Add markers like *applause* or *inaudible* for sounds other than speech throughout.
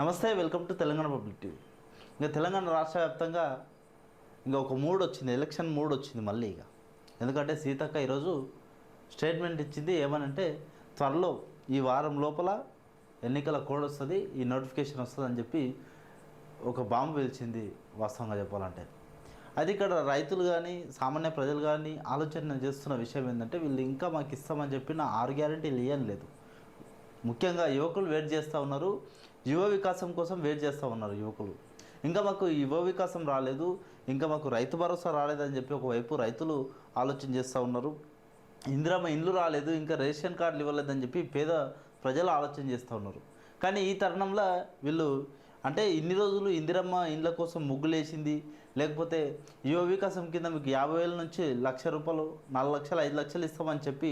నమస్తే welcome to Telangana public TV. ఇంకా తెలంగాణ రాష్ట్ర వ్యాప్తంగా ఇంకా ఒక మూడ్ వచ్చింది ఎలక్షన్ మూడ్ వచ్చింది మళ్ళీ ఇక. ఎందుకంటే సీతక్క ఈరోజు స్టేట్మెంట్ ఇచ్చింది ఏమనంటే త్వరలో ఈ వారం లోపల ఎన్నికల కోడ్ వస్తుంది ఈ నోటిఫికేషన్ వస్తుంది అని చెప్పి ఒక బాంబు పిలిచింది వాస్తవంగా చెప్పాలంటే. అది ఇక్కడ రైతులు కానీ సామాన్య ప్రజలు కానీ ఆలోచన చేస్తున్న విషయం ఏంటంటే వీళ్ళు ఇంకా మాకు ఇస్తామని చెప్పిన ఆరు గ్యారంటీలు ఇవ్వని లేదు. ముఖ్యంగా యువకులు వెయిట్ చేస్తూ ఉన్నారు యువ వికాసం కోసం వెయిట్ చేస్తూ ఉన్నారు యువకులు. ఇంకా మాకు యువ వికాసం రాలేదు ఇంకా మాకు రైతు భరోసా రాలేదని చెప్పి ఒకవైపు రైతులు ఆలోచన చేస్తూ ఉన్నారు. ఇందిరమ్మ ఇండ్లు రాలేదు ఇంకా రేషన్ కార్డులు ఇవ్వలేదని చెప్పి పేద ప్రజలు ఆలోచన చేస్తూ ఉన్నారు. కానీ ఈ తరుణంలో వీళ్ళు అంటే ఇన్ని రోజులు ఇందిరమ్మ ఇండ్ల కోసం ముగ్గులేసింది లేకపోతే యువ వికాసం కింద మీకు యాభై వేల నుంచి లక్ష రూపాయలు నాలుగు లక్షలు ఐదు లక్షలు ఇస్తామని చెప్పి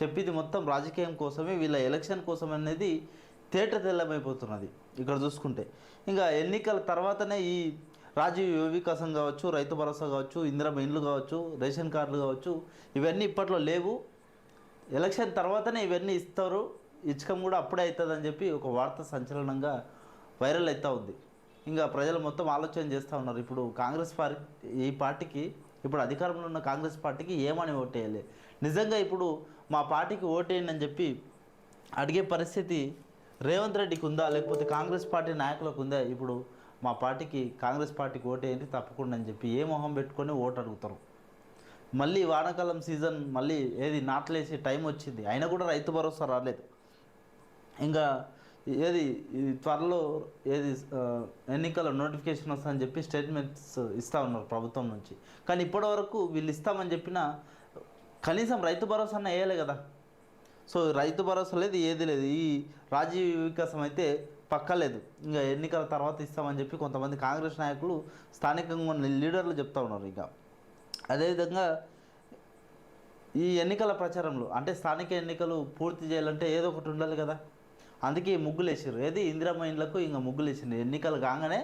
చెప్పింది మొత్తం రాజకీయం కోసమే వీళ్ళ ఎలక్షన్ కోసం అనేది తేట తెల్లమైపోతున్నది ఇక్కడ చూసుకుంటే. ఇంకా ఎన్నికల తర్వాతనే ఈ రాజీవ్ యువ వికాసం కావచ్చు రైతు భరోసా కావచ్చు ఇందిరమ్మ ఇండ్లు కావచ్చు రేషన్ కార్డులు కావచ్చు ఇవన్నీ ఇప్పట్లో లేవు. ఎలక్షన్ తర్వాతనే ఇవన్నీ ఇస్తారు. ఇచ్చకం కూడా అప్పుడే అవుతుందని చెప్పి ఒక వార్త సంచలనంగా వైరల్ అవుతూ ఉంది. ఇంకా ప్రజలు మొత్తం ఆలోచన చేస్తూ ఉన్నారు. ఇప్పుడు కాంగ్రెస్ పార్టీ ఈ పార్టీకి ఇప్పుడు అధికారంలో ఉన్న కాంగ్రెస్ పార్టీకి ఏమని ఓటేయాలి? నిజంగా ఇప్పుడు మా పార్టీకి ఓటేయండి అని చెప్పి అడిగే పరిస్థితి రేవంత్ రెడ్డికి ఉందా? లేకపోతే కాంగ్రెస్ పార్టీ నాయకులకు ఉందా? ఇప్పుడు మా పార్టీకి కాంగ్రెస్ పార్టీకి ఓటేయండి తప్పకుండా అని చెప్పి ఏ మొహం పెట్టుకొని ఓటు అడుగుతారు. మళ్ళీ వానాకాలం సీజన్ మళ్ళీ ఏది నాట్లేసే టైం వచ్చింది. అయినా కూడా రైతు భరోసా రాలేదు. ఇంకా ఏది త్వరలో ఏది ఎన్నికల నోటిఫికేషన్ వస్తుందని చెప్పి స్టేట్మెంట్స్ ఇస్తూ ఉన్నారు ప్రభుత్వం నుంచి. కానీ ఇప్పటి వరకు వీళ్ళు ఇస్తామని చెప్పిన కనీసం రైతు భరోసా అన్న వేయలే కదా. సో రైతు భరోసా లేదు ఏది లేదు. ఈ రాజీవ్ వికాసం అయితే పక్కలేదు ఇంకా ఎన్నికల తర్వాత ఇస్తామని చెప్పి కొంతమంది కాంగ్రెస్ నాయకులు స్థానికంగా ఉన్న లీడర్లు చెప్తా ఉన్నారు ఇంకా. అదేవిధంగా ఈ ఎన్నికల ప్రచారంలో అంటే స్థానిక ఎన్నికలు పూర్తి చేయాలంటే ఏదో ఒకటి ఉండాలి కదా. అందుకే ముగ్గులు వేసారు ఏది ఇందిరమ్మ ఇండ్లకు ఇంకా ముగ్గులు వేసింది ఎన్నికలు కాగానే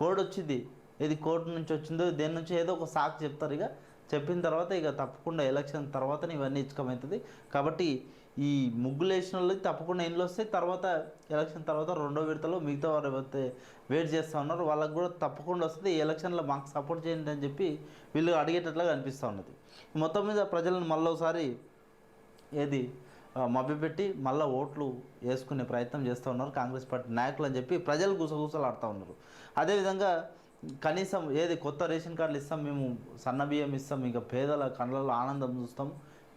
కోడ్ వచ్చింది. ఏది కోర్టు నుంచి వచ్చిందో దేని నుంచి ఏదో ఒక సాకు చెప్తారు ఇక. చెప్పిన తర్వాత ఇక తప్పకుండా ఎలక్షన్ తర్వాతనే ఇవన్నీ ఇచ్చకమవుతుంది కాబట్టి ఈ ముగ్గులు వేసిన వాళ్ళకి తప్పకుండా ఇండ్లు వస్తాయి. తర్వాత ఎలక్షన్ తర్వాత రెండో విడతలో మిగతా వారు ఎవరైతే వెయిట్ చేస్తూ ఉన్నారు వాళ్ళకి కూడా తప్పకుండా వస్తుంది. ఈ ఎలక్షన్లో మాకు సపోర్ట్ చేయండి అని చెప్పి వీళ్ళు అడిగేటట్లుగా అనిపిస్తూ ఉన్నది. మొత్తం మీద ప్రజలను మళ్ళీ ఒకసారి ఏది మభ్యపెట్టి మళ్ళీ ఓట్లు వేసుకునే ప్రయత్నం చేస్తూ ఉన్నారు కాంగ్రెస్ పార్టీ నాయకులు అని చెప్పి ప్రజలు గుసగుసలు ఆడుతూ ఉన్నారు. అదేవిధంగా కనీసం ఏది కొత్త రేషన్ కార్డులు ఇస్తాం మేము సన్న బియ్యం ఇస్తాం ఇంకా పేదల కళ్ళలో ఆనందం చూస్తాం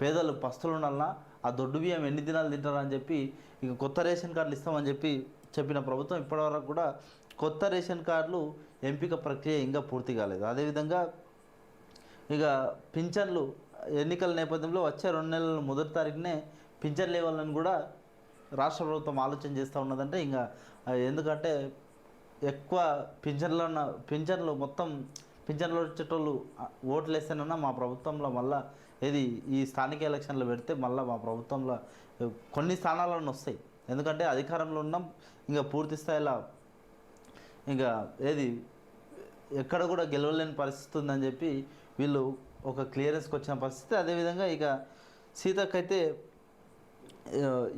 పేదలు పస్తులు ఉండాలన్నా ఆ దొడ్డు బియ్యం ఎన్ని దినాలు తింటారని అని చెప్పి ఇక కొత్త రేషన్ కార్డులు ఇస్తామని చెప్పి చెప్పిన ప్రభుత్వం ఇప్పటివరకు కూడా కొత్త రేషన్ కార్డులు ఎంపిక ప్రక్రియ ఇంకా పూర్తి కాలేదు. అదేవిధంగా ఇక పింఛన్లు ఎన్నికల నేపథ్యంలో వచ్చే రెండు నెలల మొదటి తారీఖునే పింఛన్లు ఇవ్వాలని కూడా రాష్ట్ర ప్రభుత్వం ఆలోచన చేస్తూ ఉన్నదంటే ఇంకా ఎందుకంటే ఎక్కువ పింఛన్లు ఉన్న పింఛన్లు మొత్తం పింఛన్లు వచ్చేటోళ్ళు ఓట్లు వేస్తేనన్నా మా ప్రభుత్వంలో మళ్ళా ఏది ఈ స్థానిక ఎలక్షన్లు పెడితే మళ్ళీ మా ప్రభుత్వంలో కొన్ని స్థానాలను వస్తాయి. ఎందుకంటే అధికారంలో ఉన్నాం ఇంకా పూర్తి స్థాయిలో ఇంకా ఏది ఎక్కడ కూడా గెలవలేని పరిస్థితి ఉందని చెప్పి వీళ్ళు ఒక క్లియరెన్స్కి వచ్చిన పరిస్థితి. అదేవిధంగా ఇక సీతకైతే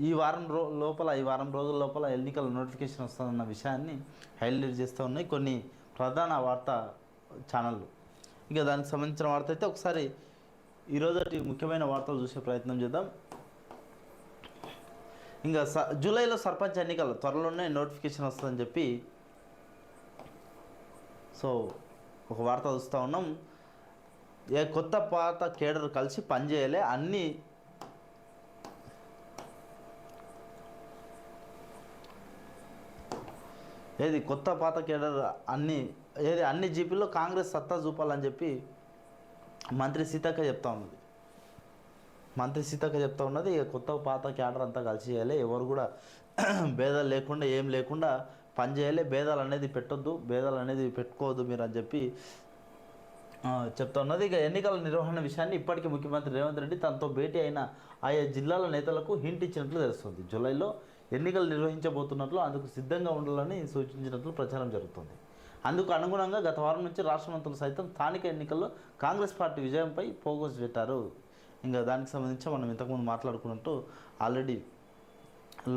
ఈ వారం రో లోపల ఈ వారం రోజుల లోపల ఎన్నికల నోటిఫికేషన్ వస్తుందన్న విషయాన్ని హైలైట్ చేస్తూ ఉన్నాయి కొన్ని ప్రధాన వార్తా ఛానళ్ళు. ఇక దానికి సంబంధించిన వార్త అయితే ఒకసారి ఈరోజు ముఖ్యమైన వార్తలు చూసే ప్రయత్నం చేద్దాం. ఇంకా స జూలైలో సర్పంచ్ ఎన్నికలు త్వరలోనే నోటిఫికేషన్ వస్తుందని చెప్పి సో ఒక వార్త చూస్తూ ఉన్నాం. ఏ కొత్త పాత కేడర్ కలిసి పనిచేయలే అన్నీ ఏది కొత్త పాత కేడర్ అన్ని ఏది అన్ని జీపీల్లో కాంగ్రెస్ సత్తా చూపాలని చెప్పి మంత్రి సీతక్క చెప్తా ఉన్నది. మంత్రి సీతక్క చెప్తా ఉన్నది ఇక కొత్త పాత క్యాడర్ అంతా కలిసి చేయాలి ఎవరు కూడా *clears throat* భేదాలు లేకుండా ఏం లేకుండా పని చేయాలి భేదాలు అనేది పెట్టొద్దు భేదాలు అనేది పెట్టుకోవద్దు మీరు అని చెప్పి చెప్తా ఉన్నది. ఇక ఎన్నికల నిర్వహణ విషయాన్ని ఇప్పటికీ ముఖ్యమంత్రి రేవంత్ రెడ్డి తనతో భేటీ అయిన ఆయా జిల్లాల నేతలకు హింట్ ఇచ్చినట్లు తెలుస్తుంది. జూలైలో ఎన్నికలు నిర్వహించబోతున్నట్లు అందుకు సిద్ధంగా ఉండాలని సూచించినట్లు ప్రచారం జరుగుతుంది. అందుకు అనుగుణంగా గత వారం నుంచి రాష్ట్ర మంత్రులు సైతం స్థానిక ఎన్నికల్లో కాంగ్రెస్ పార్టీ విజయంపై ఫోకస్ పెట్టారు. ఇంకా దానికి సంబంధించి మనం ఇంతకుముందు మాట్లాడుకున్నట్టు ఆల్రెడీ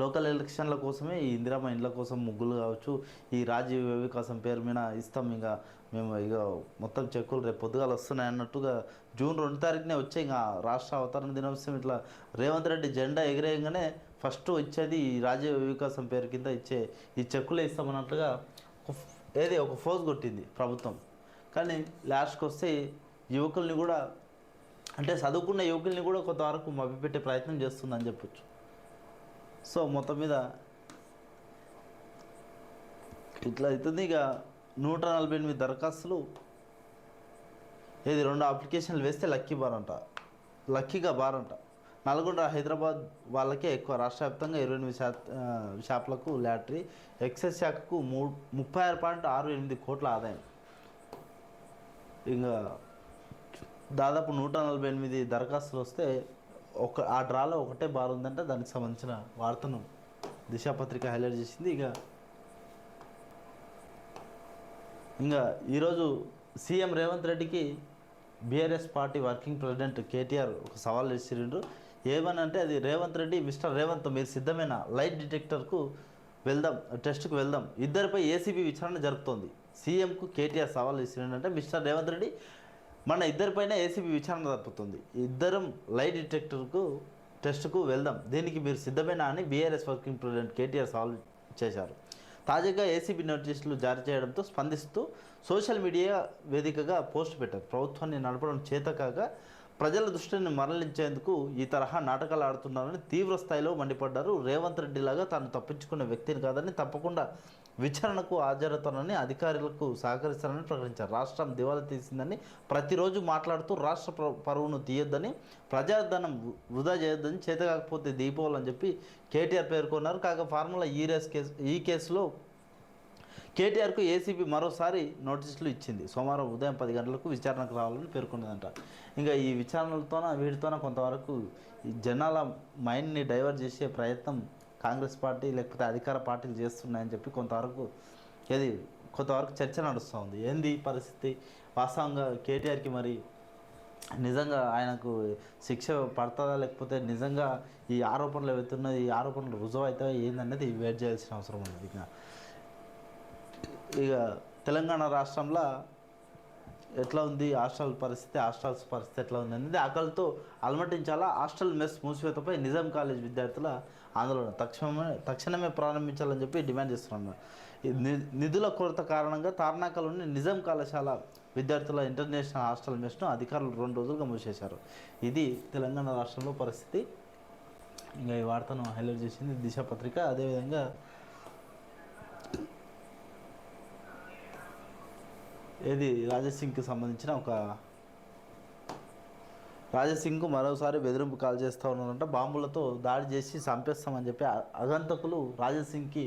లోకల్ ఎలక్షన్ల కోసమే ఈ ఇందిరామ ఇండ్ల కోసం ముగ్గులు కావచ్చు ఈ రాజీవ్ వికాసం పేరు మీద ఇస్తాం ఇక మేము ఇక మొత్తం చెక్కులు రేపు పొద్దుగాల వస్తున్నాయి అన్నట్టుగా జూన్ రెండు తారీఖునే వచ్చే ఇంకా రాష్ట్ర అవతరణ దినోత్సవం ఇట్లా రేవంత్ రెడ్డి జెండా ఎగిరేయగానే ఫస్ట్ వచ్చేది ఈ రాజీవ్ వికాసం పేరు కింద ఇచ్చే ఈ చెక్కులే ఇస్తామన్నట్లుగా ఏది ఒక ఫోజ్ కొట్టింది ప్రభుత్వం. కానీ లాస్ట్కి వస్తే యువకుల్ని కూడా అంటే చదువుకున్న యువకుల్ని కూడా కొంతవరకు మభ్యపెట్టే ప్రయత్నం చేస్తుందని చెప్పొచ్చు. సో మొత్తం మీద ఇట్లా అవుతుంది ఇక నూట నలభై ఎనిమిది దరఖాస్తులు ఏది రెండు అప్లికేషన్లు వేస్తే లక్కీ బార్ అంట. లక్కీగా బార్ అంట. నల్గొండ హైదరాబాద్ వాళ్ళకే ఎక్కువ రాష్ట్ర వ్యాప్తంగా ఇరవై ఎనిమిది శాత ఆ, షాపులకు లాటరీ. ఎక్సైజ్ శాఖకు మూడు ముప్పై ఆరు పాయింట్ ఆరు ఎనిమిది కోట్ల ఆదాయం. ఇంకా దాదాపు నూట నలభై ఎనిమిది దరఖాస్తులు వస్తే ఒక ఆ డ్రాలో ఒకటే బార్ ఉందంటే దానికి సంబంధించిన వార్తను దిశాపత్రిక హైలైట్ చేసింది. ఇక ఇంకా ఈరోజు సీఎం రేవంత్ రెడ్డికి BRS party working president KTR ఒక సవాల్ విసిరిండ్రు ఏమని అంటే అది రేవంత్ రెడ్డి మిస్టర్ రేవంత్ మీరు సిద్ధమైన? లైట్ డిటెక్టర్కు వెళ్దాం టెస్ట్కు వెళ్దాం. ఇద్దరిపై ఏసీబీ విచారణ జరుపుతోంది. సీఎంకు కేటీఆర్ సవాల్ ఇస్తున్నాడంటే మిస్టర్ రేవంత్ రెడ్డి మన ఇద్దరిపైన ఏసీబీ విచారణ జరుపుతుంది. ఇద్దరం లైట్ డిటెక్టర్కు టెస్ట్కు వెళ్దాం. దీనికి మీరు సిద్ధమేనా అని బీఆర్ఎస్ వర్కింగ్ ప్రెసిడెంట్ కేటీఆర్ సవాల్ చేశారు. తాజాగా ఏసీబీ నోటీసులు జారీ చేయడంతో స్పందిస్తూ సోషల్ మీడియా వేదికగా పోస్ట్ పెట్టారు. ప్రభుత్వాన్ని నడపడం చేతకాక ప్రజల దృష్టిని మరలించేందుకు ఈ తరహా నాటకాలు ఆడుతున్నారని తీవ్ర స్థాయిలో మండిపడ్డారు. రేవంత్ రెడ్డి లాగా తాను తప్పించుకున్న వ్యక్తిని కాదని తప్పకుండా విచారణకు హాజరవుతానని అధికారులకు సహకరిస్తానని ప్రకటించారు. రాష్ట్రం దివాలా తీసిందని ప్రతిరోజు మాట్లాడుతూ రాష్ట్ర పరువును తీయొద్దని ప్రజాధనం వృధా చేయొద్దని చేత కాకపోతే దీపోవాలని చెప్పి కేటీఆర్ పేర్కొన్నారు. కాగా ఫార్ములా ఈ రేస్ కేసు ఈ కేసులో కేటీఆర్కు ఏసీబీ మరోసారి నోటీసులు ఇచ్చింది. సోమవారం ఉదయం పది గంటలకు విచారణకు రావాలని పేర్కొన్నదంట. ఇంకా ఈ విచారణలతోన వీటితోన కొంతవరకు ఈ జనాల మైండ్ని డైవర్ట్ చేసే ప్రయత్నం కాంగ్రెస్ పార్టీ లేకపోతే అధికార పార్టీలు చేస్తున్నాయని చెప్పి కొంతవరకు ఏది కొంతవరకు చర్చ నడుస్తూ ఉంది. ఏంది పరిస్థితి? వాస్తవంగా కేటీఆర్కి మరి నిజంగా ఆయనకు శిక్ష పడుతుందా లేకపోతే నిజంగా ఈ ఆరోపణలు అవుతున్నది ఈ ఆరోపణలు రుజువు అవుతాయో ఏందనేది వెయిట్ చేయాల్సిన అవసరం ఉంది ఇంకా. ఇక తెలంగాణ రాష్ట్రంలో ఎట్లా ఉంది? హాస్టల్ పరిస్థితి హాస్టల్స్ పరిస్థితి ఎట్లా ఉంది అనేది ఆకలితో అలమటించాలా? హాస్టల్ మెస్ మూసివేతపై నిజాం కాలేజ్ విద్యార్థుల ఆందోళన తక్షణమే తక్షణమే ప్రారంభించాలని చెప్పి డిమాండ్ చేస్తున్నారు. ని- నిధుల కొరత కారణంగా తార్నాకలోని నిజాం కళాశాల విద్యార్థుల ఇంటర్నేషనల్ హాస్టల్ మెస్ను అధికారులు రెండు రోజులుగా మూసేశారు. ఇది తెలంగాణ రాష్ట్రంలో పరిస్థితి. ఇంకా ఈ వార్తను హైలైట్ చేసింది దిశ పత్రిక. అదేవిధంగా ఏది? రాజసింగ్కి సంబంధించిన ఒక రాజసింగ్కు మరోసారి బెదిరింపు కాల్ చేస్తూ ఉన్నారంట. బాంబులతో దాడి చేసి చంపేస్తామని చెప్పి అగంతకులు రాజసింగ్కి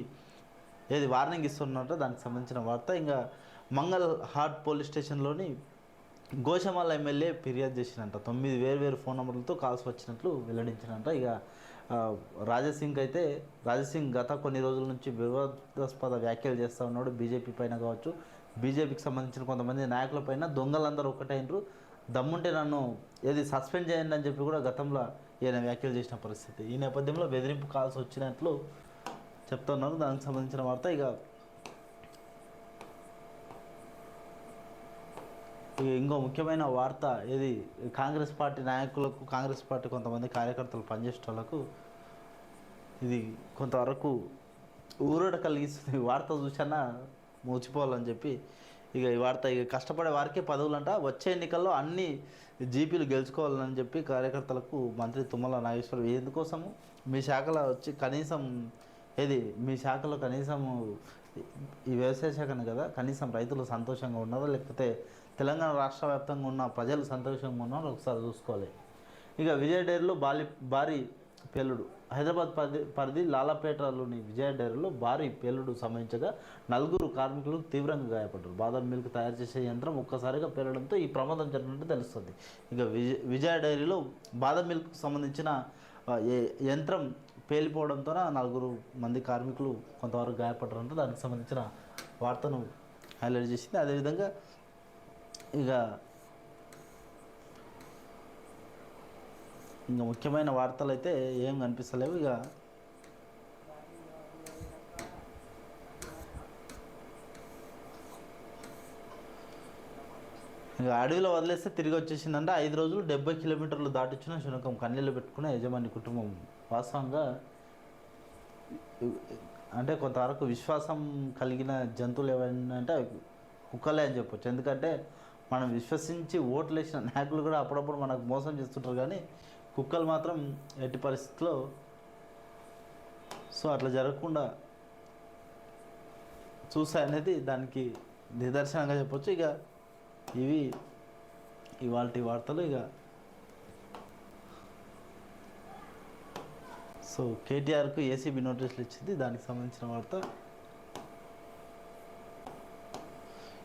ఏది వార్నింగ్ ఇస్తున్నారంట. దానికి సంబంధించిన వార్త. ఇంకా మంగళ్ హాట్ పోలీస్ స్టేషన్లోని గోషమాల ఎమ్మెల్యే ఫిర్యాదు చేసినంట తొమ్మిది వేరు వేరు ఫోన్ నెంబర్లతో కాల్స్ వచ్చినట్లు వెల్లడించినంట ఇక రాజసింగ్ అయితే రాజసింగ్ గత కొన్ని రోజుల నుంచి వివాదాస్పద వ్యాఖ్యలు చేస్తూ ఉన్నాడు. బీజేపీ పైన కావచ్చు బీజేపీకి సంబంధించిన కొంతమంది నాయకుల పైన దొంగలందరూ ఒకటైనరు దమ్ముంటే నన్ను ఏది సస్పెండ్ చేయండి అని చెప్పి కూడా గతంలో ఈయన వ్యాఖ్యలు చేసిన పరిస్థితి. ఈ నేపథ్యంలో బెదిరింపు కాల్స్ వచ్చినట్లు చెప్తున్నారు. దానికి సంబంధించిన వార్త ఇక ఇక ఇంకో ముఖ్యమైన వార్త ఏది? కాంగ్రెస్ పార్టీ నాయకులకు కాంగ్రెస్ పార్టీ కొంతమంది కార్యకర్తలు పనిచేసే వాళ్ళకు ఇది కొంతవరకు ఊరట కలిగిస్తుంది. వార్త చూసానా మూచిపోవాలని చెప్పి ఇక ఈ వార్త ఇక కష్టపడే వారికే పదవులంట. వచ్చే ఎన్నికల్లో అన్ని జీపీలు గెలుచుకోవాలని చెప్పి కార్యకర్తలకు మంత్రి తుమ్మల నాగేశ్వరరావు ఎందుకోసము? మీ శాఖలో వచ్చి కనీసం ఏది? మీ శాఖలో కనీసం ఈ వ్యవసాయ శాఖను కదా? కనీసం రైతులు సంతోషంగా ఉన్నారా? లేకపోతే తెలంగాణ రాష్ట్ర వ్యాప్తంగా ఉన్న ప్రజలు సంతోషంగా ఉన్నారో? ఒకసారి చూసుకోవాలి. ఇక విజయ డైరీలో బాలి భారీ పేలుడు. హైదరాబాద్ పరిధి పరిధి లాలాపేటలోని విజయ డైరీలో భారీ పేలుడు సంభవించగా నలుగురు కార్మికులు తీవ్రంగా గాయపడ్డారు. బాదం మిల్క్ తయారు చేసే యంత్రం ఒక్కసారిగా పేలడంతో ఈ ప్రమాదం జరిగినట్టు తెలుస్తుంది. ఇక విజయ విజయ డైరీలో బాదం మిల్క్కు సంబంధించిన ఏ- యంత్రం పేలిపోవడంతో నలుగురు మంది కార్మికులు కొంతవరకు గాయపడ్డారంటే దానికి సంబంధించిన వార్తను హైలైట్ చేసింది. అదేవిధంగా ఇక ఇంకా ముఖ్యమైన వార్తలు అయితే ఏం కనిపిస్తలేవు ఇక. ఇక అడవిలో వదిలేస్తే తిరిగి వచ్చేసిందంటే. ఐదు రోజులు డెబ్బై కిలోమీటర్లు దాటిచ్చిన శునకం కన్నీళ్ళు పెట్టుకున్న యజమాని కుటుంబం. వాస్తవంగా అంటే కొంతవరకు విశ్వాసం కలిగిన జంతువులు ఏమైందంటే కుక్కలే అని చెప్పచ్చు. ఎందుకంటే మనం విశ్వసించి ఓట్లు వేసిన నాయకులు కూడా అప్పుడప్పుడు మనకు మోసం చేస్తుంటారు కానీ కుక్కలు మాత్రం ఎట్టి పరిస్థితుల్లో సో అట్లా జరగకుండా చూసా అనేది దానికి నిదర్శనంగా చెప్పొచ్చు. ఇక ఇవి ఇవాళ వార్తలు ఇక. సో కేటీఆర్కు ఏసీబీ నోటీసులు ఇచ్చింది దానికి సంబంధించిన వార్త.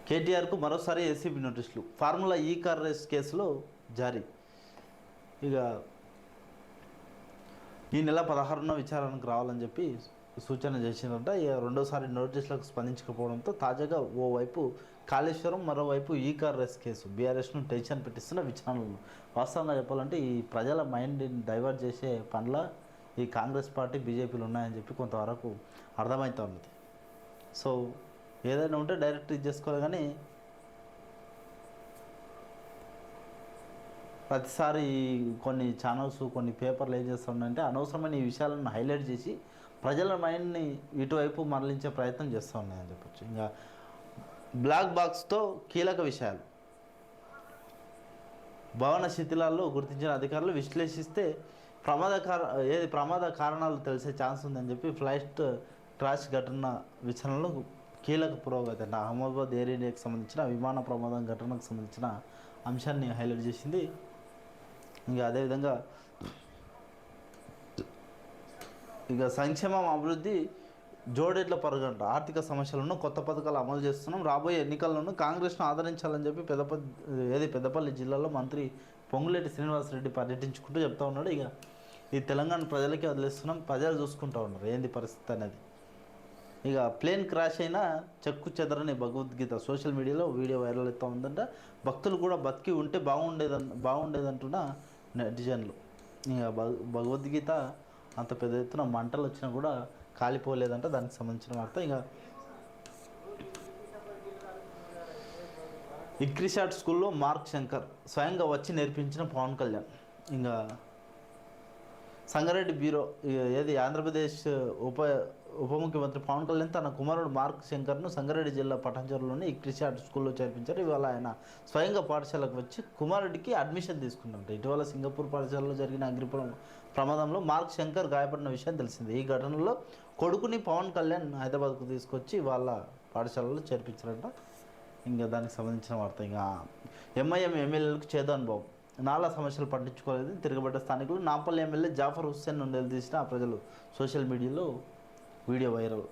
కేటీఆర్కు మరోసారి ఏసీబీ నోటీసులు. ఫార్ములా ఈ కార్ రేస్ కేసులో జారీ. ఇక ఈ నెల పదహారున విచారణకు రావాలని చెప్పి సూచన చేసిందంట. ఇక రెండోసారి నోటీసులకు స్పందించకపోవడంతో తాజాగా ఓవైపు కాళేశ్వరం మరోవైపు ఈ కార్ కేసు. బీఆర్ఎస్ను టెన్షన్ పెట్టిస్తున్న విచారణలు. వాస్తవంగా చెప్పాలంటే ఈ ప్రజల మైండ్ని డైవర్ట్ చేసే పనుల ఈ కాంగ్రెస్ పార్టీ బీజేపీలు ఉన్నాయని చెప్పి కొంతవరకు అర్థమవుతా ఉన్నది సో ఏదైనా ఉంటే డైరెక్ట్ ఇది చేసుకోవాలి కానీ ప్రతిసారి కొన్ని ఛానల్స్ కొన్ని పేపర్లు ఏం చేస్తున్నాయంటే అనవసరమైన ఈ విషయాలను హైలైట్ చేసి ప్రజల మైండ్ని ఇటువైపు మరలించే ప్రయత్నం చేస్తూ ఉన్నాయని చెప్పొచ్చు. ఇంకా బ్లాక్ బాక్స్తో కీలక విషయాలు. భవన శిథిలాల్లో గుర్తించిన అధికారులు విశ్లేషిస్తే ప్రమాద కార ఏది ప్రమాద కారణాలు తెలిసే ఛాన్స్ ఉందని చెప్పి ఫ్లైట్ క్రాష్ ఘటన విచారణలో కీలక పురోగతి. అంటే అహ్మదాబాద్ ఎయిర్ ఇండియాకి సంబంధించిన విమాన ప్రమాదం ఘటనకు సంబంధించిన అంశాన్ని హైలైట్ చేసింది ఇంకా అదేవిధంగా ఇక సంక్షేమం అభివృద్ధి జోడేట్ల పరుగంట. ఆర్థిక సమస్యలను కొత్త పథకాలు అమలు చేస్తున్నాం. రాబోయే ఎన్నికల్లోనూ కాంగ్రెస్ను ఆదరించాలని చెప్పి పెద్దపల్లి ఏది పెద్దపల్లి జిల్లాలో మంత్రి పొంగులేటి శ్రీనివాసరెడ్డి పర్యటించుకుంటూ చెప్తా ఉన్నాడు. ఇక ఈ తెలంగాణ ప్రజలకే వదిలేస్తున్నాం. ప్రజలు చూసుకుంటా ఉన్నారు. ఏంది పరిస్థితి అనేది? ఇక ప్లేన్ క్రాష్ అయినా చెక్కు చెదరని భగవద్గీత సోషల్ మీడియాలో వీడియో వైరల్ అవుతూ ఉందంట. భక్తులు కూడా బతికి ఉంటే బాగుండేదన్ బాగుండేదంటున్న నెటిజన్లు ఇంకా భగ- భగవద్గీత అంత పెద్ద ఎత్తున మంటలు వచ్చినా కూడా కాలిపోలేదంట దానికి సంబంధించిన వార్త. ఇంకా ఇక్రిషాట్ స్కూల్లో మార్క్ శంకర్ స్వయంగా వచ్చి నేర్పించిన పవన్ కళ్యాణ్. ఇంకా సంగారెడ్డి బ్యూరో ఏది ఆంధ్రప్రదేశ్ ఉప ఉప ముఖ్యమంత్రి పవన్ కళ్యాణ్ తన కుమారుడు మార్క్ శంకర్ను సంగారెడ్డి జిల్లా పటాన్చెరులోని ఆర్ట్ స్కూల్లో చేర్పించారు. ఇవాళ ఆయన స్వయంగా పాఠశాలకు వచ్చి కుమారుడికి అడ్మిషన్ తీసుకున్నారంట. ఇటీవల సింగపూర్ పాఠశాలలో జరిగిన అగ్నిపురం ప్రమాదంలో మార్క్ శంకర్ గాయపడిన విషయం తెలిసింది. ఈ ఘటనలో కొడుకుని పవన్ కళ్యాణ్ హైదరాబాద్కు తీసుకొచ్చి వాళ్ళ పాఠశాలలో చేర్పించారంట. ఇంకా దానికి సంబంధించిన వార్త. ఇంకా ఎంఐఎం ఎమ్మెల్యేలకు చేదు అనుభవం నాలా సమస్యలు పట్టించుకోలేదు. తిరగబడ్డ స్థానికులు నాంపల్లి ఎమ్మెల్యే జాఫర్ హుస్సేన్ నిలదీసిన ప్రజలు సోషల్ మీడియాలో వీడియో వైరల్.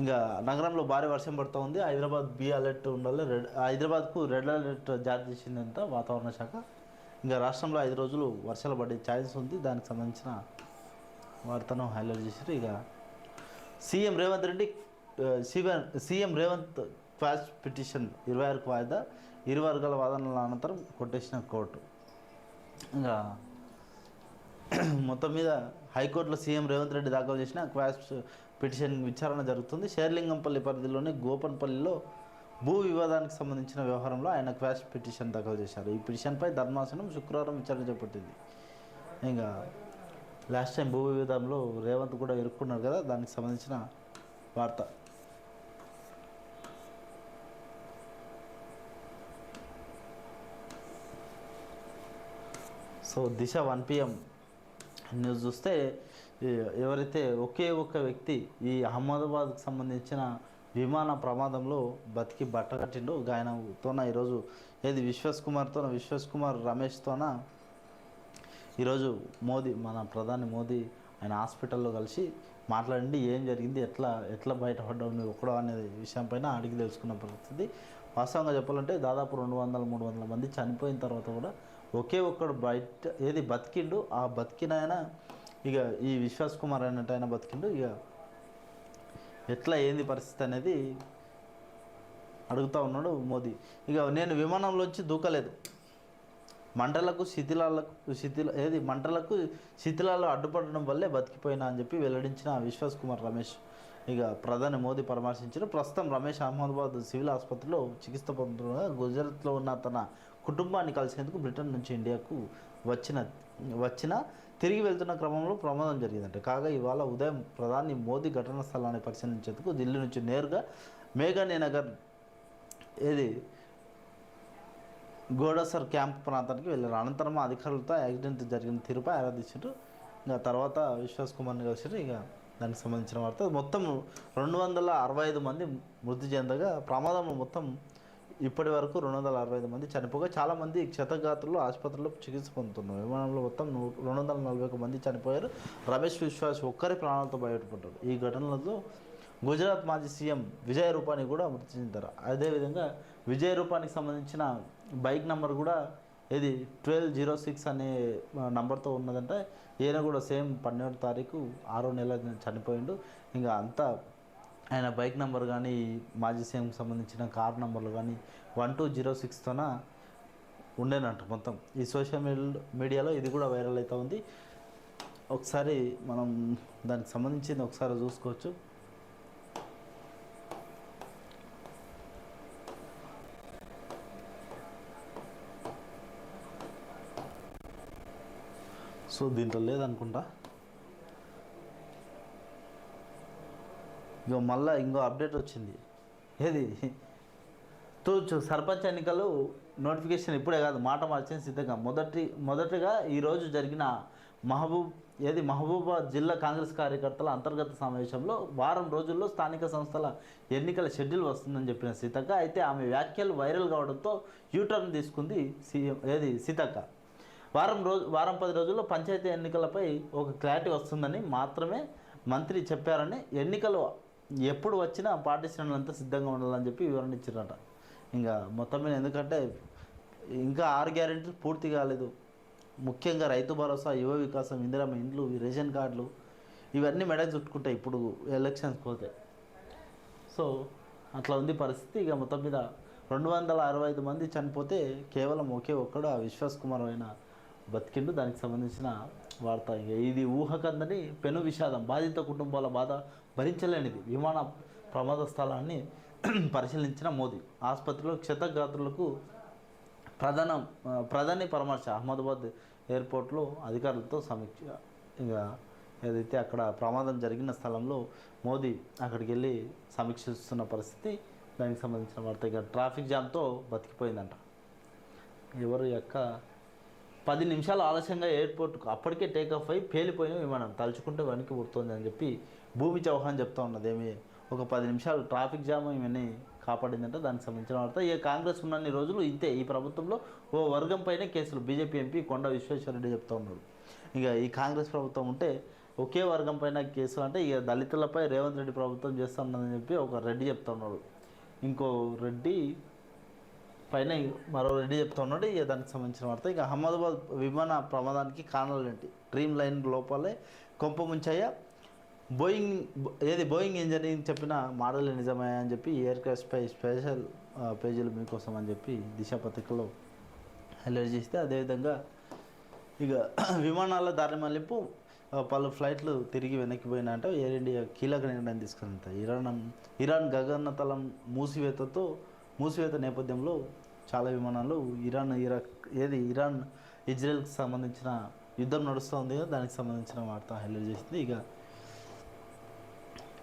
ఇంకా నగరంలో భారీ వర్షం పడుతూ ఉంది. హైదరాబాద్ బి అలర్ట్ ఉండాలి. రెడ్ హైదరాబాద్కు రెడ్ అలర్ట్ జారీ చేసిందంత వాతావరణ శాఖ. ఇంకా రాష్ట్రంలో ఐదు రోజులు వర్షాలు పడే ఛాన్స్ ఉంది. దానికి సంబంధించిన వార్తను హైలైట్ చేశారు. ఇక CM Revanth Reddy CM CM Revanth quash petition ఇరవై ఆరుకు వాయిదా. ఇరు వర్గాల వాదనల అనంతరం కొట్టేసిన కోర్టు. ఇంకా మొత్తం మీద హైకోర్టులో సీఎం రేవంత్ రెడ్డి దాఖలు చేసిన క్వాష్ పిటిషన్ విచారణ జరుగుతుంది. షేర్లింగంపల్లి పరిధిలోని గోపన్పల్లిలో భూ వివాదానికి సంబంధించిన వ్యవహారంలో ఆయన క్వాష్ పిటిషన్ దాఖలు చేశారు. ఈ పిటిషన్పై ధర్మాసనం శుక్రవారం విచారణ చేపట్టింది. ఇంకా లాస్ట్ టైం భూ వివాదంలో రేవంత్ కూడా ఇరుక్కున్నారు కదా దానికి సంబంధించిన వార్త. So Disha one PM news చూస్తే ఎవరైతే ఒకే ఒక్క వ్యక్తి ఈ అహ్మదాబాద్కు సంబంధించిన విమాన ప్రమాదంలో బతికి బట్ట కట్టిండు ఆయనతోన ఈరోజు ఏది విశ్వస్ కుమార్తోన విశ్వస్ కుమార్ రమేష్తోన ఈరోజు మోదీ మన ప్రధాని మోదీ ఆయన హాస్పిటల్లో కలిసి మాట్లాడండి ఏం జరిగింది ఎట్లా ఎట్లా బయటపడ్డావు నువ్వు ఒక్కడో అనే విషయం పైన అడిగి తెలుసుకున్న పరిస్థితి. వాస్తవంగా చెప్పాలంటే దాదాపు రెండు వందల మూడు వందల మంది చనిపోయిన తర్వాత కూడా ఒకే ఒక్కడు బయట ఏది బతికిండు ఆ బతికిన ఆయన ఇక ఈ విశ్వాస్ కుమార్ అన్నట్టు ఆయన బతికిండు. ఇక ఎట్లా ఏంది పరిస్థితి అనేది అడుగుతా ఉన్నాడు మోదీ. ఇక నేను విమానంలోంచి దూకలేదు. మంటలకు శిథిలాలకు శిథిల ఏది మంటలకు శిథిలాలు అడ్డుపడడం వల్లే బతికిపోయినా అని చెప్పి వెల్లడించిన విశ్వాస్ కుమార్ రమేష్. ఇక ప్రధాని మోదీ పరామర్శించారు. ప్రస్తుతం రమేష్ అహ్మదాబాద్ సివిల్ ఆసుపత్రిలో చికిత్స పొందుతున్న గుజరాత్లో ఉన్న తన కుటుంబాన్ని కలిసేందుకు బ్రిటన్ నుంచి ఇండియాకు వచ్చిన వచ్చిన తిరిగి వెళ్తున్న క్రమంలో ప్రమాదం జరిగిందంట. కాగా ఇవాళ ఉదయం ప్రధాని మోదీ ఘటనా స్థలాన్ని పరిశీలించేందుకు ఢిల్లీ నుంచి నేరుగా మేఘానీ నగర్ ఏది? గోడసర్ క్యాంప్ ప్రాంతానికి వెళ్ళారు. అనంతరం అధికారులతో యాక్సిడెంట్ జరిగిన తీరుపై ఆరాధించారు ఇంకా తర్వాత విశ్వాస్ కుమార్ని కలిసారు ఇక దానికి సంబంధించిన వార్త. మొత్తం రెండు వందల అరవై ఐదు మంది మృతి చెందగా ప్రమాదం మొత్తం ఇప్పటి వరకు రెండు వందల అరవై ఐదు మంది చనిపోగా చాలామంది క్షతగాత్రులు ఆసుపత్రిలో చికిత్స పొందుతున్నారు. విమానంలో మొత్తం నూ- రెండు వందల నలభై ఒక మంది చనిపోయారు. రమేష్ విశ్వాస్ ఒక్కరి ప్రాణాలతో బయటపడ్డారు ఈ ఘటనలతో గుజరాత్ మాజీ సీఎం విజయ్ రూపాణి కూడా మృతి చెందారు. అదేవిధంగా విజయ్ రూపానికి సంబంధించిన బైక్ నెంబర్ కూడా ఇది ట్వెల్వ్ జీరో సిక్స్ అనే నంబర్తో ఉన్నదంటే. ఈయన కూడా సేమ్ పన్నెండు తారీఖు ఆరో నెల చనిపోయిండు. ఇంకా అంతా ఆయన బైక్ నెంబర్ కానీ మాజీ సీఎంకి సంబంధించిన కార్ నెంబర్లు కానీ వన్ టూ జీరో సిక్స్తోన ఉండేనంట మొత్తం. ఈ సోషల్ మీడియా మీడియాలో ఇది కూడా వైరల్ అవుతూ ఉంది. ఒకసారి మనం దానికి సంబంధించింది ఒకసారి చూసుకోవచ్చు. సో దీంట్లో లేదనుకుంటా. ఇగో మళ్ళీ ఇంకో అప్డేట్ వచ్చింది. ఏది? తూచు సర్పంచ్ ఎన్నికలు నోటిఫికేషన్ ఇప్పుడే కాదు మాట మార్చింది సిద్ధంగా. మొదటి మొదటగా ఈరోజు జరిగిన మహబూబ్ ఏది? మహబూబాబాద్ జిల్లా కాంగ్రెస్ కార్యకర్తల అంతర్గత సమావేశంలో వారం రోజుల్లో స్థానిక సంస్థల ఎన్నికల షెడ్యూల్ వస్తుందని చెప్పిన సీతక్క అయితే ఆమె వ్యాఖ్యలు వైరల్ కావడంతో యూటర్న్ తీసుకుంది సీఎం ఏది? సీతక్క వారం రోజు వారం పది రోజుల్లో పంచాయతీ ఎన్నికలపై ఒక క్లారిటీ వస్తుందని మాత్రమే మంత్రి చెప్పారని ఎన్నికలు ఎప్పుడు వచ్చినా పార్టీ అంతా సిద్ధంగా ఉండాలని చెప్పి వివరణ ఇచ్చారట ఇంకా మొత్తం మీద ఎందుకంటే ఇంకా ఆరు గ్యారెంటీలు పూర్తి కాలేదు. ముఖ్యంగా రైతు భరోసా యువ వికాసం ఇందిరమ్మ ఇండ్లు ఈ రేషన్ కార్డులు ఇవన్నీ మెడ చుట్టుకుంటాయి ఇప్పుడు ఎలక్షన్స్ పోతే. సో అట్లా ఉంది పరిస్థితి. ఇక మొత్తం మీద రెండు వందల అరవై ఐదు మంది చనిపోతే కేవలం ఒకే ఒక్కడు ఆ విశ్వాస్ కుమార్ అయిన బతికిండు. దానికి సంబంధించిన వార్త. ఇక ఇది ఊహకందని పెను విషాదం. బాధిత కుటుంబాల బాధ భరించలేనిది. విమాన ప్రమాద స్థలాన్ని *clears throat* పరిశీలించిన మోదీ. ఆసుపత్రిలో క్షతగాత్రులకు ప్రధాన ప్రధాని పరామర్శ. అహ్మదాబాద్ ఎయిర్పోర్ట్లో అధికారులతో సమీక్ష. ఇక ఏదైతే అక్కడ ప్రమాదం జరిగిన స్థలంలో మోదీ అక్కడికి వెళ్ళి సమీక్షిస్తున్న పరిస్థితి దానికి సంబంధించిన వార్త. ఇక ట్రాఫిక్ జామ్తో బతికిపోయిందంట. ఎవరు యొక్క పది నిమిషాలు ఆలస్యంగా ఎయిర్పోర్ట్కు అప్పటికే టేక్ ఆఫ్ అయి పేలిపోయిన విమానం తలుచుకుంటే వెనక్కి పుడుతుంది అని చెప్పి భూమి చౌహాన్ చెప్తా ఉన్నది. ఏమి? ఒక పది నిమిషాలు ట్రాఫిక్ జామ్ ఇవన్నీ కాపాడిందంటే. దానికి సంబంధించిన వార్త. ఇక కాంగ్రెస్ ఉన్నన్ని రోజులు ఇంతే. ఈ ప్రభుత్వంలో ఓ వర్గం పైనే కేసులు. బీజేపీ ఎంపీ కొండ విశ్వేశ్వరరెడ్డి చెప్తా ఉన్నాడు. ఇక ఈ కాంగ్రెస్ ప్రభుత్వం ఉంటే ఒకే వర్గం పైన కేసులు అంటే ఇక దళితులపై రేవంత్ రెడ్డి ప్రభుత్వం చేస్తుందని చెప్పి ఒక రెడ్డి చెప్తా ఉన్నాడు. ఇంకో రెడ్డి పైన మరో రెడ్డి చెప్తా ఉన్నాడు ఇక దానికి సంబంధించిన వార్త. ఇక అహ్మదాబాద్ విమాన ప్రమాదానికి కారణాలు ఏంటి? డ్రీమ్ లైన్ లోపలే కొంప ముంచాయా? బోయింగ్ ఏది బోయింగ్ ఇంజనీరింగ్ చెప్పిన మోడల్ నిజమయ్యా అని చెప్పి ఎయిర్ క్రాష్పై స్పెషల్ పేజీలు మీకోసం అని చెప్పి దిశ పత్రికలో హైలైట్ చేస్తే అదేవిధంగా ఇక *clears throat* విమానాల దారి మళ్ళింపు పలు ఫ్లైట్లు తిరిగి వెనక్కి పోయినంటే ఎయిర్ ఇండియా కీలక నిర్ణయం తీసుకుంది ఇరాన్ ఇరాన్ గగనతలం మూసివేతతో మూసివేత నేపథ్యంలో చాలా విమానాలు ఇరాన్ ఇరాక్ ఏది? ఇరాన్ ఇజ్రాయెల్కి సంబంధించిన యుద్ధం నడుస్తుంది కదా దానికి సంబంధించిన వార్త హైలైట్ చేసింది. ఇక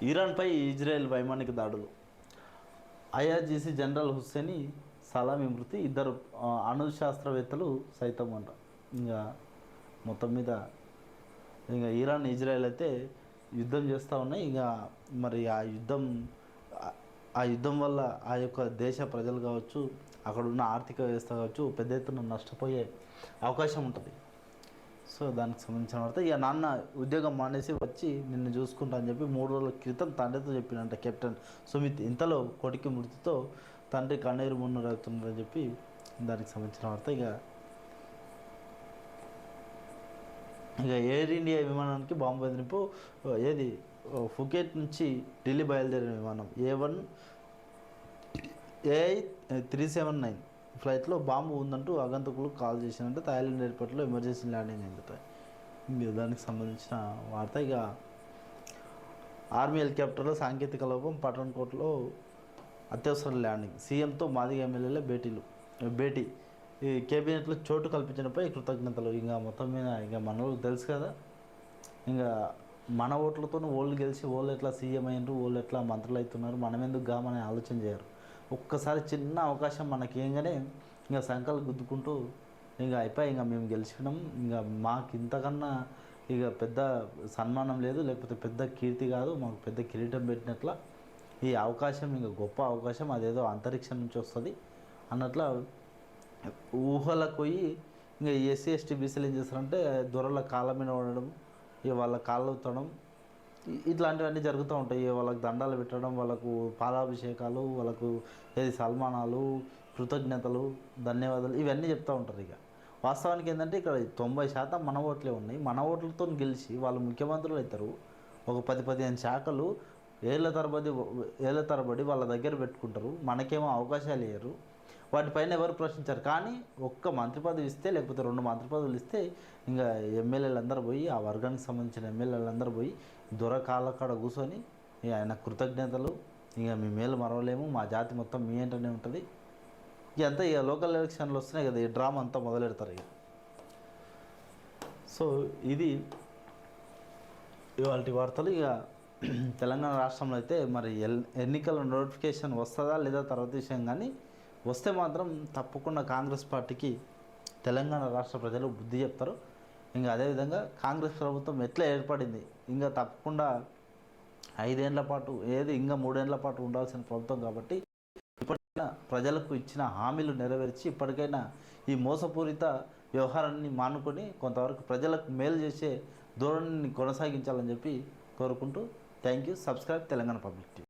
ఇరాన్పై ఇజ్రాయెల్ వైమానిక దాడులు. ఐఆర్జీసీ జనరల్ హుస్సేని సలామీ మృతి ఇద్దరు అణు శాస్త్రవేత్తలు సైతం అంట. ఇంకా మొత్తం మీద ఇంకా ఇరాన్ ఇజ్రాయెల్ అయితే యుద్ధం చేస్తూ ఉన్నాయి. ఇంకా మరి ఆ యుద్ధం ఆ యుద్ధం వల్ల ఆ యొక్క దేశ ప్రజలు కావచ్చు అక్కడ ఉన్న ఆర్థిక వ్యవస్థ కావచ్చు పెద్ద ఎత్తున నష్టపోయే అవకాశం ఉంటుంది. సో దానికి సంబంధించిన వార్త ఇక నాన్న ఉద్యోగం మానేసి వచ్చి నిన్ను చూసుకుంటా అని చెప్పి మూడు రోజుల క్రితం తండ్రితో చెప్పినంట కెప్టెన్ సుమిత్ ఇంతలో కొడుకు మృతితో తండ్రి కన్నీరు మున్నరవుతున్నారని చెప్పి దానికి సంబంధించిన వార్త. ఇక ఇక ఎయిర్ ఇండియా విమానానికి బాంబు బెదిరింపు ఏది ఫుకెట్ నుంచి ఢిల్లీ బయలుదేరిన విమానం. A one AI three seven nine ఫ్లైట్లో బాంబు ఉందంటూ ఆగంతకులు కాల్ చేసినట్టు థాయిలాండ్ ఎయిర్పోర్ట్లో ఎమర్జెన్సీ ల్యాండింగ్ అయింది దానికి సంబంధించిన వార్త ఇక ఆర్మీ హెలికాప్టర్లో సాంకేతిక లోపం పఠాన్కోట్లో అత్యవసర ల్యాండింగ్. సీఎంతో మాదిగ ఎమ్మెల్యేల భేటీలు భేటీ. ఈ కేబినెట్లో చోటు కల్పించడంపై కృతజ్ఞతలు. ఇంకా మొత్తం మీద ఇంకా మనకు తెలుసు కదా. ఇంకా మన ఓట్లతో ఓళ్ళు గెలిచి ఓళ్ళు ఎట్లా సీఎం అయినారు ఓళ్ళు ఎట్లా మంత్రులు అవుతున్నారు మనం ఎందుకు గామని ఆలోచన చేయరు. ఒక్కసారి చిన్న అవకాశం మనకి ఏంగానే ఇంకా సంకలు గుద్దుకుంటూ ఇంకా అయిపోయి ఇంకా మేము గెలిచినాం. ఇంకా మాకు ఇంతకన్నా ఇక పెద్ద సన్మానం లేదు లేకపోతే పెద్ద కీర్తి కాదు. మాకు పెద్ద కిరీటం పెట్టినట్ల ఈ అవకాశం ఇంకా గొప్ప అవకాశం. అదేదో అంతరిక్షం నుంచి వస్తుంది అన్నట్ల ఊహలకు పోయి ఇంకా ఎస్సీ ఎస్టీ బీసీలు ఏం చేస్తారంటే దొరల కాళ్ళ మీద ఉండడం ఇక వాళ్ళ కాళ్ళు ఉత్తడం ఇట్లాంటివన్నీ జరుగుతూ ఉంటాయి. వాళ్ళకి దండాలు పెట్టడం వాళ్ళకు పాలాభిషేకాలు వాళ్ళకు ఏది సల్మానాలు కృతజ్ఞతలు ధన్యవాదాలు ఇవన్నీ చెప్తూ ఉంటారు ఇక. వాస్తవానికి ఏంటంటే ఇక్కడ తొంభై శాతం మన ఓట్లే ఉన్నాయి. మన ఓట్లతో గెలిచి వాళ్ళు ముఖ్యమంత్రులు అవుతారు. ఒక పది పదిహేను శాఖలు ఏళ్ళ తరబడి ఏళ్ళ తరబడి వాళ్ళ దగ్గర పెట్టుకుంటారు. మనకేమో అవకాశాలు ఇవ్వరు వాటిపైన ఎవరు ప్రశ్నించారు? కానీ ఒక్క మంత్రి పదవి ఇస్తే లేకపోతే రెండు మంత్రి పదవులు ఇస్తే ఇంకా ఎమ్మెల్యేలు అందరూ పోయి ఆ వర్గానికి సంబంధించిన ఎమ్మెల్యేలు అందరూ పోయి దొరకాల కాడ కూర్చొని ఆయన కృతజ్ఞతలు ఇక మీ మేలు మరవలేము మా జాతి మొత్తం మీ ఏంటనే ఉంటుంది. ఇక అంతా ఇక లోకల్ ఎలక్షన్లు వస్తున్నాయి కదా ఈ డ్రామా అంతా మొదలెడతారు ఇక. సో ఇది ఇవాళ వార్తలు. ఇక తెలంగాణ రాష్ట్రంలో అయితే మరి ఎల్ ఎన్నికల నోటిఫికేషన్ వస్తుందా లేదా తర్వాత విషయం కానీ వస్తే మాత్రం తప్పకుండా కాంగ్రెస్ పార్టీకి తెలంగాణ రాష్ట్ర ప్రజలు బుద్ధి చెప్తారు. ఇంకా అదేవిధంగా కాంగ్రెస్ ప్రభుత్వం ఎట్లా ఏర్పడింది? ఇంకా తప్పకుండా ఐదేళ్ళ పాటు ఏది ఇంకా మూడేళ్ళ పాటు ఉండాల్సిన ప్రభుత్వం కాబట్టి ఇప్పటికైనా ప్రజలకు ఇచ్చిన హామీలు నెరవేర్చి ఇప్పటికైనా ఈ మోసపూరిత వ్యవహారాన్ని మానుకొని కొంతవరకు ప్రజలకు మేలు చేసే ధోరణిని కొనసాగించాలని చెప్పి కోరుకుంటూ thank you. Subscribe Telangana public TV.